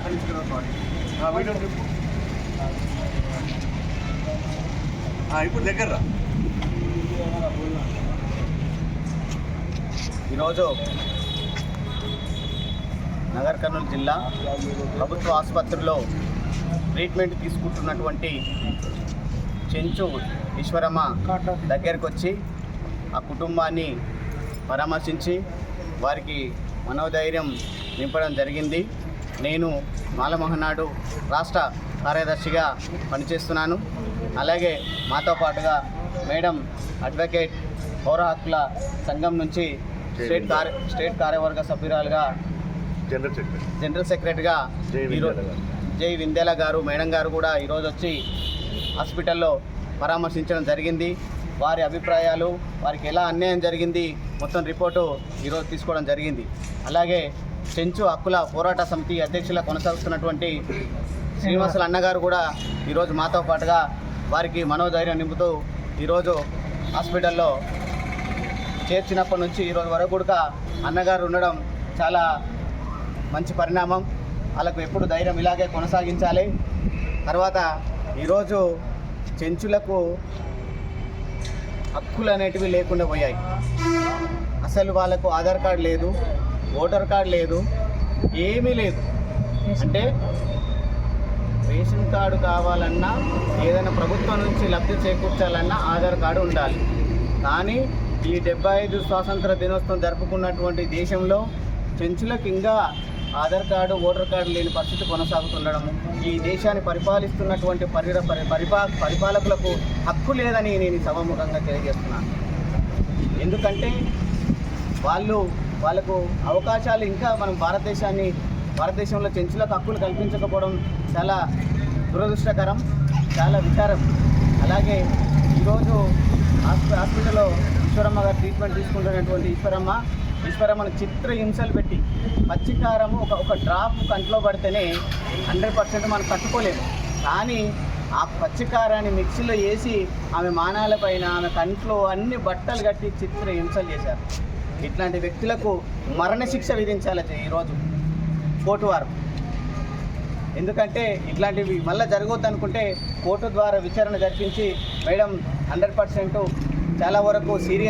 అక్కడి నుంచి కూడా వీడియో ఇప్పుడు దగ్గర ఈరోజు నగర్ కర్నూలు జిల్లా ప్రభుత్వ ఆసుపత్రిలో ట్రీట్మెంట్ తీసుకుంటున్నటువంటి చెంచు ఈశ్వరమ్మ దగ్గరకు వచ్చి ఆ కుటుంబాన్ని పరామర్శించి వారికి మనోధైర్యం నింపడం జరిగింది. నేను మాలమహనాడు రాష్ట్ర కార్యదర్శిగా పనిచేస్తున్నాను. అలాగే మాతో పాటుగా మేడం అడ్వకేట్ పౌర హక్కుల సంఘం నుంచి స్టేట్ కార్య స్టేట్ కార్యవర్గ సభ్యురాలుగా జనరల్ సెక్రటరీ. జనరల్ సెక్రటరీగా జై విందేల గారు మేడం గారు కూడా ఈరోజు వచ్చి హాస్పిటల్లో పరామర్శించడం జరిగింది. వారి అభిప్రాయాలు వారికి ఎలా అన్యాయం జరిగింది మొత్తం రిపోర్టు ఈరోజు తీసుకోవడం జరిగింది. అలాగే చెంచు హక్కుల పోరాట సమితి అధ్యక్షుల కొనసాగుతున్నటువంటి శ్రీనివాసుల అన్నగారు కూడా ఈరోజు మాతో పాటుగా వారికి మనోధైర్యం నింపుతూ ఈరోజు హాస్పిటల్లో చేర్చినప్పటి నుంచి ఈరోజు వరకు కూడా అన్నగారు ఉండడం చాలా మంచి పరిణామం. వాళ్ళకు ఎప్పుడు ధైర్యం ఇలాగే కొనసాగించాలి. తర్వాత ఈరోజు చెంచులకు హక్కులు అనేటివి లేకుండా పోయాయి. అసలు వాళ్ళకు ఆధార్ కార్డు లేదు. ఓటర్ కార్డు లేదు ఏమీ లేదు. అంటే రేషన్ కార్డు కావాలన్నా ఏదైనా ప్రభుత్వం నుంచి లబ్ధి చేకూర్చాలన్నా ఆధార్ కార్డు ఉండాలి. కానీ ఈ డెబ్బై ఐదు స్వాతంత్ర దినోత్సవం జరుపుకున్నటువంటి దేశంలో చెంచులకు ఇంకా ఆధార్ కార్డు ఓటర్ కార్డు లేని పరిస్థితి కొనసాగుతుండడం ఈ దేశాన్ని పరిపాలిస్తున్నటువంటి పరి పరి- పరిపా పరిపాలకులకు హక్కు లేదని నేను సభాముఖంగా తెలియజేస్తున్నాను. ఎందుకంటే వాళ్ళు వాళ్ళకు అవకాశాలు ఇంకా మనం భారతదేశాన్ని భారతదేశంలో చెంచులకు హక్కులు కల్పించకపోవడం చాలా దురదృష్టకరం చాలా విచారం. అలాగే ఈరోజు హాస్పి హాస్పిటల్లో ఈశ్వరమ్మ గారు ట్రీట్మెంట్ తీసుకుంటున్నటువంటి ఈశ్వరమ్మ ఈశ్వరమ్మను చిత్ర హింసలు పెట్టి పచ్చికారము ఒక ఒక డ్రాప్ కంట్లో పడితేనే హండ్రెడ్ పర్సెంట్ మనం తట్టుకోలేము. కానీ ఆ పచ్చికారాన్ని మిక్సీలో వేసి ఆమె మానాలపైన ఆమె కంట్లో అన్ని బట్టలు కట్టి చిత్ర హింసలు చేశారు. ఇట్లాంటి వ్యక్తులకు మరణశిక్ష విధించాలి ఈరోజు కోర్టు వారు ఎందుకంటే ఇట్లాంటివి మళ్ళీ జరగవద్దు అనుకుంటే కోర్టు ద్వారా విచారణ జరిపించి మేడం హండ్రెడ్ పర్సెంట్ చాలా వరకు సీరియస్